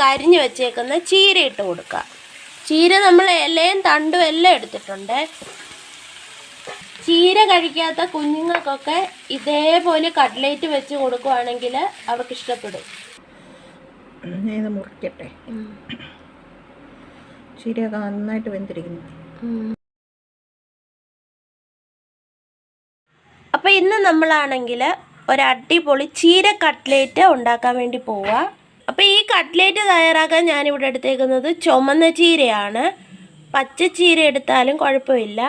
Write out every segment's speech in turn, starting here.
കരിഞ്ഞു വെച്ചേക്കുന്ന ചീര ഇട്ട് കൊടുക്കുക. ചീര നമ്മൾ ഇലയും തണ്ടും എല്ലാം എടുത്തിട്ടുണ്ട്. ചീര കഴിക്കാത്ത കുഞ്ഞുങ്ങൾക്കൊക്കെ ഇതേപോലെ കട്ട്ലേറ്റ് വെച്ച് കൊടുക്കുവാണെങ്കിൽ അവർക്ക് ഇഷ്ടപ്പെടും. ഇത് മുറിക്കട്ടെ? ചീരയൊക്കെ നന്നായിട്ട് വെന്തിരിക്കുന്നു. അപ്പോൾ ഇന്ന് നമ്മളാണെങ്കിൽ ഒരു അടിപൊളി ചീര കട്ട്ലേറ്റ് ഉണ്ടാക്കാൻ വേണ്ടി പോവുക അപ്പോൾ ഈ കട്ട്ലേറ്റ് തയ്യാറാക്കാൻ ഞാനിവിടെ എടുത്തേക്കുന്നത് ചുമന്ന ചീരയാണ്. പച്ച ചീര എടുത്താലും കുഴപ്പമില്ല.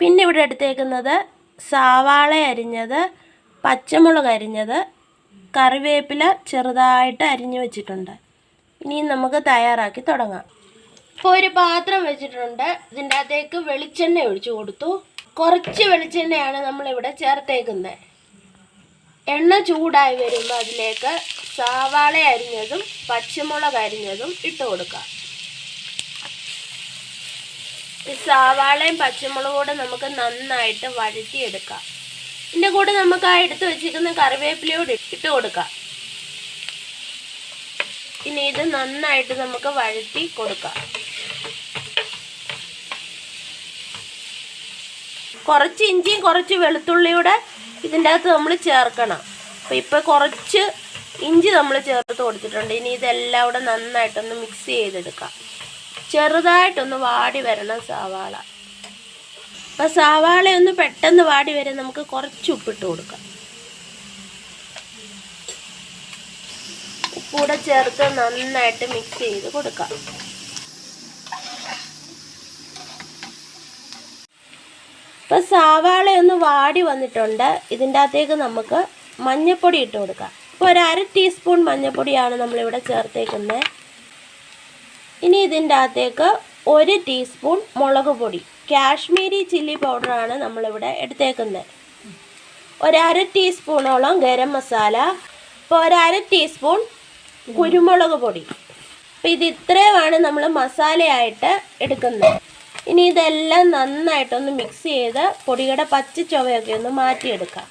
പിന്നെ ഇവിടെ എടുത്തേക്കുന്നത് സവാള അരിഞ്ഞത് പച്ചമുളക് അരിഞ്ഞത് കറിവേപ്പില ചെറുതായിട്ട് അരിഞ്ഞു വെച്ചിട്ടുണ്ട്. ഇനി നമുക്ക് തയ്യാറാക്കി തുടങ്ങാം. ഇപ്പോൾ ഒരു പാത്രം വെച്ചിട്ടുണ്ട്. ഇതിന്റെ അകത്തേക്ക് വെളിച്ചെണ്ണ ഒഴിച്ചു കൊടുത്തു. കുറച്ച് വെളിച്ചെണ്ണയാണ് നമ്മളിവിടെ ചേർത്തേക്കുന്നത്. എണ്ണ ചൂടായി വരുമ്പോൾ അതിലേക്ക് സവാള അരിഞ്ഞതും പച്ചമുളക് അരിഞ്ഞതും ഇട്ട് കൊടുക്കാം. ഈ സവാളയും പച്ചമുളകും കൂടെ നമുക്ക് നന്നായിട്ട് വഴറ്റിയെടുക്കാം. ഇതിന്റെ കൂടെ നമുക്ക് ആ എടുത്ത് വെച്ചിരിക്കുന്ന കറിവേപ്പിലയോട് ഇട്ട് കൊടുക്കാം. ഇനി ഇത് നന്നായിട്ട് നമുക്ക് വഴറ്റി കൊടുക്കാം. കുറച്ച് ഇഞ്ചിയും കുറച്ച് വെളുത്തുള്ളിയുടെ ഇതിന്റെ അകത്ത് നമ്മൾ ചേർക്കണം. അപ്പോൾ ഇപ്പോൾ കുറച്ച് ഇഞ്ചി നമ്മൾ ചേർത്ത് കൊടുത്തിട്ടുണ്ട്. ഇനി ഇതെല്ലാം കൂടെ നന്നായിട്ടൊന്ന് മിക്സ് ചെയ്തെടുക്കാം. ചെറുതായിട്ടൊന്ന് വാടി വരണം സവാള. അപ്പോൾ സവാള ഒന്ന് പെട്ടെന്ന് വാടി വരെ നമുക്ക് കുറച്ച് ഉപ്പിട്ട് കൊടുക്കാം. ഉപ്പൂടെ ചേർത്ത് നന്നായിട്ട് മിക്സ് ചെയ്ത് കൊടുക്കാം. ഇപ്പോൾ സവാള ഒന്ന് വാടി വന്നിട്ടുണ്ട്. ഇതിന്റെ അകത്തേക്ക് നമുക്ക് മഞ്ഞപ്പൊടി ഇട്ട് കൊടുക്കാം. ഇപ്പോൾ ഒരു അര ടീസ്പൂൺ മഞ്ഞൾപ്പൊടിയാണ് നമ്മളിവിടെ ചേർത്തേക്കുന്നത് ഇനി ഇതിന്റെ അകത്തേക്ക് ഒരു ടീസ്പൂൺ മുളക് പൊടി. കാശ്മീരി ചില്ലി പൗഡറാണ് നമ്മളിവിടെ എടുത്തേക്കുന്നത് ഒരര ടീസ്പൂണോളം ഗരം മസാല. ഇപ്പോൾ ഒരര ടീസ്പൂൺ കുരുമുളക് പൊടി. അപ്പോൾ ഇത് ഇത്രയുമാണ് നമ്മൾ മസാലയായിട്ട് എടുക്കുന്നത്. ഇനി ഇതെല്ലാം നന്നായിട്ടൊന്ന് മിക്സ് ചെയ്ത് പൊടിയുടെ പച്ച ചുവയൊക്കെ ഒന്ന് മാറ്റിയെടുക്കാം.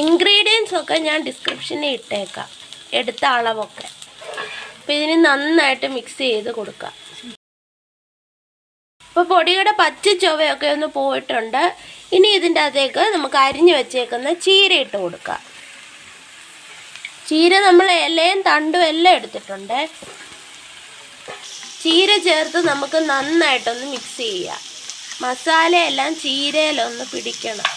ഇൻഗ്രീഡിയൻസ് ഒക്കെ ഞാൻ ഡിസ്ക്രിപ്ഷനിൽ ഇട്ടേക്കാം. എടുത്ത അളവൊക്കെ. അപ്പോൾ ഇതിന് നന്നായിട്ട് മിക്സ് ചെയ്ത് കൊടുക്കാം. ഇപ്പോൾ പൊടിയുടെ പച്ച ചുവയൊക്കെ ഒന്ന് പോയിട്ടുണ്ട്. ഇനി ഇതിന്റെ അകത്തേക്ക് നമുക്ക് അരിഞ്ഞു വെച്ചേക്കുന്ന ചീര ഇട്ട് കൊടുക്കാം. ചീര നമ്മൾ ഇലയും തണ്ടും എല്ലാം എടുത്തിട്ടുണ്ട്. ചീര ചേർത്ത് നമുക്ക് നന്നായിട്ടൊന്ന് മിക്സ് ചെയ്യാം. മസാലയെല്ലാം ചീരയിലൊന്ന് പിടിക്കണം.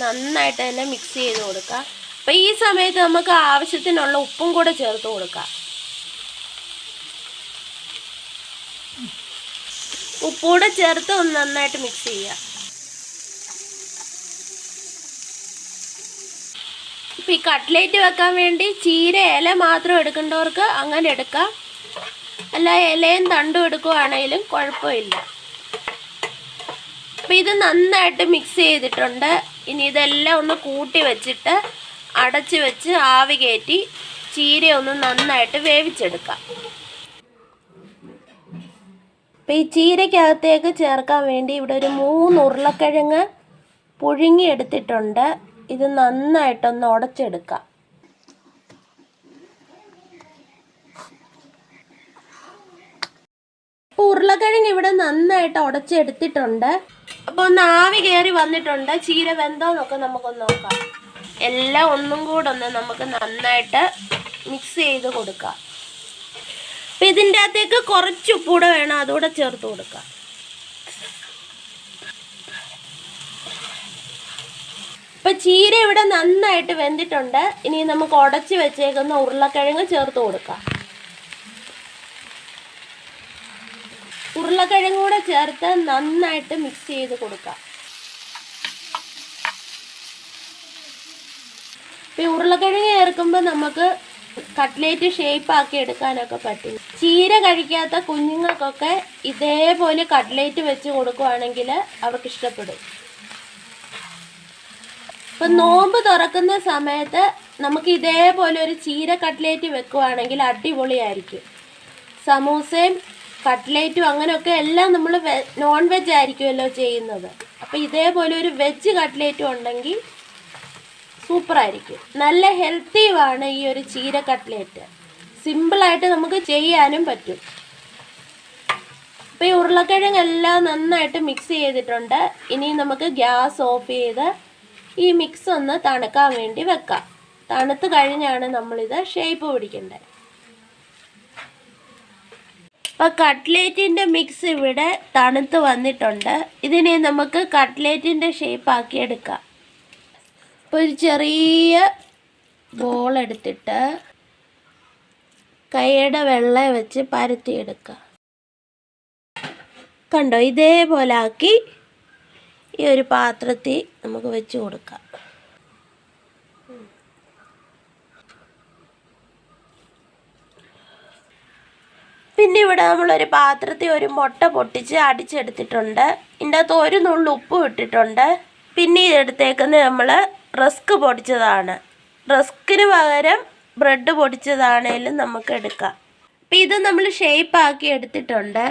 നന്നായിട്ട് തന്നെ മിക്സ് ചെയ്ത് കൊടുക്കുക അപ്പം ഈ സമയത്ത് നമുക്ക് ആവശ്യത്തിനുള്ള ഉപ്പും കൂടെ ചേർത്ത് കൊടുക്കാം. ഉപ്പൂടെ ചേർത്ത് ഒന്ന് നന്നായിട്ട് മിക്സ് ചെയ്യാം. ഇപ്പം ഈ കട്ട്ലേറ്റ് വെക്കാൻ വേണ്ടി ചീര ഇല മാത്രം എടുക്കേണ്ടവർക്ക് അങ്ങനെ എടുക്കാം. അല്ല ഇലയും തണ്ടും എടുക്കുവാണെങ്കിലും കുഴപ്പമില്ല. അപ്പം ഇത് നന്നായിട്ട് മിക്സ് ചെയ്തിട്ടുണ്ട്. ഇനി ഇതെല്ലാം ഒന്ന് കൂട്ടി വെച്ചിട്ട് അടച്ച് വെച്ച് ആവി കയറ്റി ചീര ഒന്ന് നന്നായിട്ട് വേവിച്ചെടുക്കാം. അപ്പം ഈ ചീരക്കകത്തേക്ക് ചേർക്കാൻ വേണ്ടി ഇവിടെ ഒരു മൂന്ന് ഉരുളക്കിഴങ്ങ് പുഴുങ്ങിയെടുത്തിട്ടുണ്ട് ഇത് നന്നായിട്ടൊന്ന് ഉടച്ചെടുക്കാം അപ്പോൾ ഉരുളക്കിഴങ്ങ് ഇവിടെ നന്നായിട്ട് ഉടച്ചെടുത്തിട്ടുണ്ട്. അപ്പോൾ ഒന്ന് ആവി കയറി വന്നിട്ടുണ്ട്. ചീര വെന്തോന്നൊക്കെ നമുക്കൊന്ന് നോക്കാം. എല്ലാം ഒന്നും കൂടെ ഒന്ന് നമുക്ക് നന്നായിട്ട് മിക്സ് ചെയ്ത് കൊടുക്കാം. അപ്പം ഇതിന്റെ അകത്തേക്ക് കുറച്ച് ഉപ്പൂടെ വേണം. അതുകൂടെ ചേർത്ത് കൊടുക്കാം. ഇപ്പം ചീര ഇവിടെ നന്നായിട്ട് വെന്തിട്ടുണ്ട്. ഇനി നമുക്ക് ഉടച്ച് വെച്ചേക്കുന്ന ഉരുളക്കിഴങ്ങ് ചേർത്ത് കൊടുക്കാം. ഉരുളക്കിഴങ്ങ് കൂടെ ചേർത്ത് നന്നായിട്ട് മിക്സ് ചെയ്ത് കൊടുക്കാം. ഇപ്പം ഉരുളക്കിഴങ്ങ് ചേർക്കുമ്പോൾ നമുക്ക് കട്ട്ലേറ്റ് ഷേപ്പ് ആക്കി എടുക്കാനൊക്കെ പറ്റും. ചീര കഴിക്കാത്ത കുഞ്ഞുങ്ങൾക്കൊക്കെ ഇതേപോലെ കട്ട്ലേറ്റ് വെച്ച് കൊടുക്കുവാണെങ്കിൽ അവർക്ക് ഇഷ്ടപ്പെടും. ഇപ്പം നോമ്പ് തുറക്കുന്ന സമയത്ത് നമുക്ക് ഇതേപോലെ ഒരു ചീര കട്ട്ലേറ്റ് വെക്കുവാണെങ്കിൽ അടിപൊളിയായിരിക്കും. സമൂസയും കട്ട്ലേറ്റും അങ്ങനെയൊക്കെ എല്ലാം നമ്മൾ നോൺ വെജ് ആയിരിക്കുമല്ലോ ചെയ്യുന്നത്. അപ്പോൾ ഇതേപോലെ ഒരു വെജ് കട്ട്ലേറ്റും ഉണ്ടെങ്കിൽ സൂപ്പറായിരിക്കും. നല്ല ഹെൽത്തിയുമാണ് ഈ ഒരു ചീര കട്ട്ലേറ്റ്. സിമ്പിളായിട്ട് നമുക്ക് ചെയ്യാനും പറ്റും. അപ്പോൾ ഈ ഉരുളക്കിഴങ്ങെല്ലാം നന്നായിട്ട് മിക്സ് ചെയ്തിട്ടുണ്ട്. ഇനി നമുക്ക് ഗ്യാസ് ഓഫ് ചെയ്ത് ഈ മിക്സ് ഒന്ന് തണുക്കാൻ വേണ്ടി വെക്കാം. തണുത്ത് കഴിഞ്ഞാണ് നമ്മളിത് ഷേപ്പ് പിടിക്കേണ്ടത് അപ്പോൾ കട്ട്ലേറ്റിന്റെ മിക്സ് ഇവിടെ തണുത്ത് വന്നിട്ടുണ്ട്. ഇതിനെ നമുക്ക് കട്ട്ലേറ്റിന്റെ ഷേപ്പ് ആക്കി എടുക്കാം. അപ്പോൾ ഒരു ചെറിയ ബോൾ എടുത്തിട്ട് കൈയുടെ വെള്ള വെച്ച് പരത്തിയെടുക്കുക കണ്ടോ? ഇതേപോലെ ആക്കി ഈ ഒരു പാത്രത്തിൽ നമുക്ക് വെച്ച് കൊടുക്കാം. പിന്നെ ഇവിടെ നമ്മളൊരു പാത്രത്തിൽ ഒരു മുട്ട പൊട്ടിച്ച് അടിച്ചെടുത്തിട്ടുണ്ട്. ഇതിന്റെ അകത്ത് ഒരു നുള്ളു ഉപ്പ് ഇട്ടിട്ടുണ്ട്. പിന്നെ ഇതെടുത്തേക്കുന്നത് നമ്മൾ റസ്ക് പൊടിച്ചതാണ്. റസ്കിന് പകരം ബ്രെഡ് പൊടിച്ചതാണേലും നമുക്ക് എടുക്കാം. അപ്പം ഇത് നമ്മൾ ഷേപ്പ് ആക്കി എടുത്തിട്ടുണ്ട്.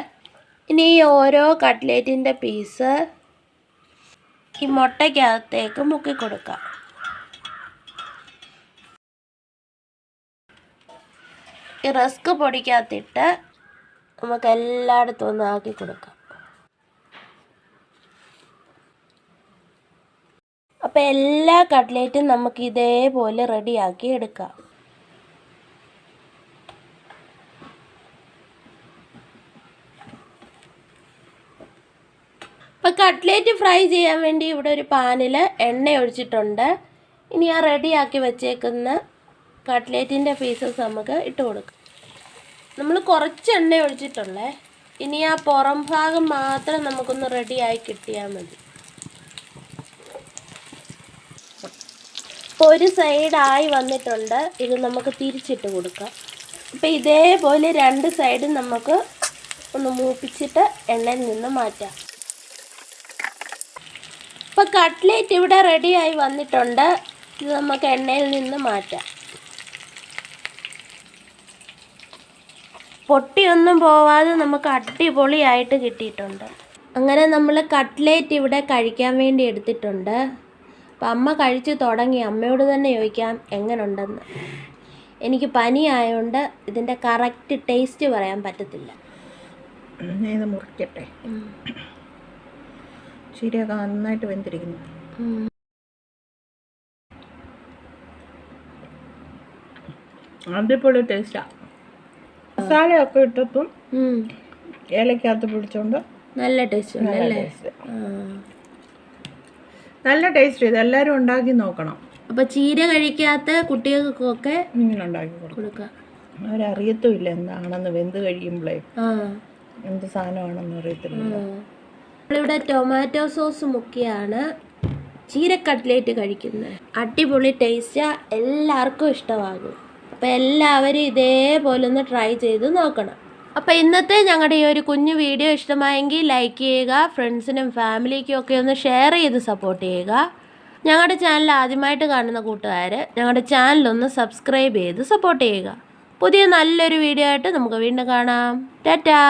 ഇനി ഈ ഓരോ കട്ട്ലേറ്റിന്റെ പീസ് ഈ മുട്ടയ്ക്കകത്തേക്ക് മുക്കി കൊടുക്കാം. ഈ റസ്ക് പൊടിക്കകത്തിട്ട് നമുക്ക് എല്ലായിടത്തും ഒന്ന് ആക്കി കൊടുക്കാം. അപ്പം എല്ലാ കട്ട്ലേറ്റും നമുക്ക് ഇതേപോലെ റെഡിയാക്കി എടുക്കാം. അപ്പം കട്ട്ലേറ്റ് ഫ്രൈ ചെയ്യാൻ വേണ്ടി ഇവിടെ ഒരു പാനിൽ എണ്ണ ഒഴിച്ചിട്ടുണ്ട്. ഇനി ആ റെഡിയാക്കി വെച്ചേക്കുന്ന കട്ട്ലേറ്റിന്റെ പീസസ് നമുക്ക് ഇട്ട് കൊടുക്കാം. നമ്മൾ കുറച്ച് എണ്ണ ഒഴിച്ചിട്ടുള്ളേ. ഇനി ആ പുറം ഭാഗം മാത്രം നമുക്കൊന്ന് റെഡിയായി കിട്ടിയാൽ മതി. ഇപ്പോൾ ഒരു സൈഡായി വന്നിട്ടുണ്ട്. ഇത് നമുക്ക് തിരിച്ചിട്ട് കൊടുക്കാം. അപ്പോൾ ഇതേപോലെ രണ്ട് സൈഡും നമുക്ക് ഒന്ന് മൂപ്പിച്ചിട്ട് എണ്ണയിൽ നിന്ന് മാറ്റാം. ഇപ്പോൾ കട്ട്ലേറ്റ് ഇവിടെ റെഡിയായി വന്നിട്ടുണ്ട്. ഇത് നമുക്ക് എണ്ണയിൽ നിന്ന് മാറ്റാം. പൊട്ടിയൊന്നും പോവാതെ നമുക്ക് അടിപൊളിയായിട്ട് കിട്ടിയിട്ടുണ്ട്. അങ്ങനെ നമ്മൾ കട്ട്ലേറ്റ് ഇവിടെ കഴിക്കാൻ വേണ്ടി എടുത്തിട്ടുണ്ട്. അപ്പം അമ്മ കഴിച്ചു തുടങ്ങി. അമ്മയോട് തന്നെ ചോദിക്കാം എങ്ങനെയുണ്ടെന്ന് എനിക്ക് പനിയായതുകൊണ്ട് ഇതിന്റെ കറക്റ്റ് ടേസ്റ്റ് പറയാൻ പറ്റത്തില്ല. ഇത് മുറിക്കട്ടെ. ശരിയൊക്കെ നന്നായിട്ട് വെന്തിരിക്കുന്നു. അടിപൊളി ടേസ്റ്റാണ് മസാലയൊക്കെ ഇട്ടപ്പം. ഏലക്കകത്ത് പിടിച്ചോണ്ട് നല്ല ടേസ്റ്റ് നല്ല അല്ലേ. നല്ല ടേസ്റ്റ് ഇത്. എല്ലാവരും ഉണ്ടാക്കി നോക്കണം. അപ്പൊ ചീര കഴിക്കാത്ത കുട്ടികൾക്കൊക്കെ ഉണ്ടാക്കി അവരറിയത്തുമില്ല എന്താണെന്ന്. വെന്ത് കഴിയുമ്പോഴേ എന്ത് സാധനമാണെന്ന് അറിയത്തില്ല. നമ്മളിവിടെ ടൊമാറ്റോ സോസ് മുക്കിയാണ് ചീര കട്ട്ലേറ്റ് കഴിക്കുന്നത്. അടിപൊളി ടേസ്റ്റ് എല്ലാവർക്കും ഇഷ്ടമാകും. അപ്പോൾ എല്ലാവരും ഇതേപോലെ ഒന്ന് ട്രൈ ചെയ്ത് നോക്കണം. അപ്പോൾ ഇന്നത്തെ ഞങ്ങളുടെ ഈ ഒരു കുഞ്ഞു വീഡിയോ ഇഷ്ടമായെങ്കിൽ ലൈക്ക് ചെയ്യുക ഫ്രണ്ട്സിനും ഫാമിലിക്കും ഒക്കെ ഒന്ന് ഷെയർ ചെയ്ത് സപ്പോർട്ട് ചെയ്യുക. ഞങ്ങളുടെ ചാനൽ ആദ്യമായിട്ട് കാണുന്ന കൂട്ടുകാർ ഞങ്ങളുടെ ചാനലൊന്ന് സബ്സ്ക്രൈബ് ചെയ്ത് സപ്പോർട്ട് ചെയ്യുക. പുതിയ നല്ലൊരു വീഡിയോ ആയിട്ട് നമുക്ക് വീണ്ടും കാണാം. ടാറ്റാ!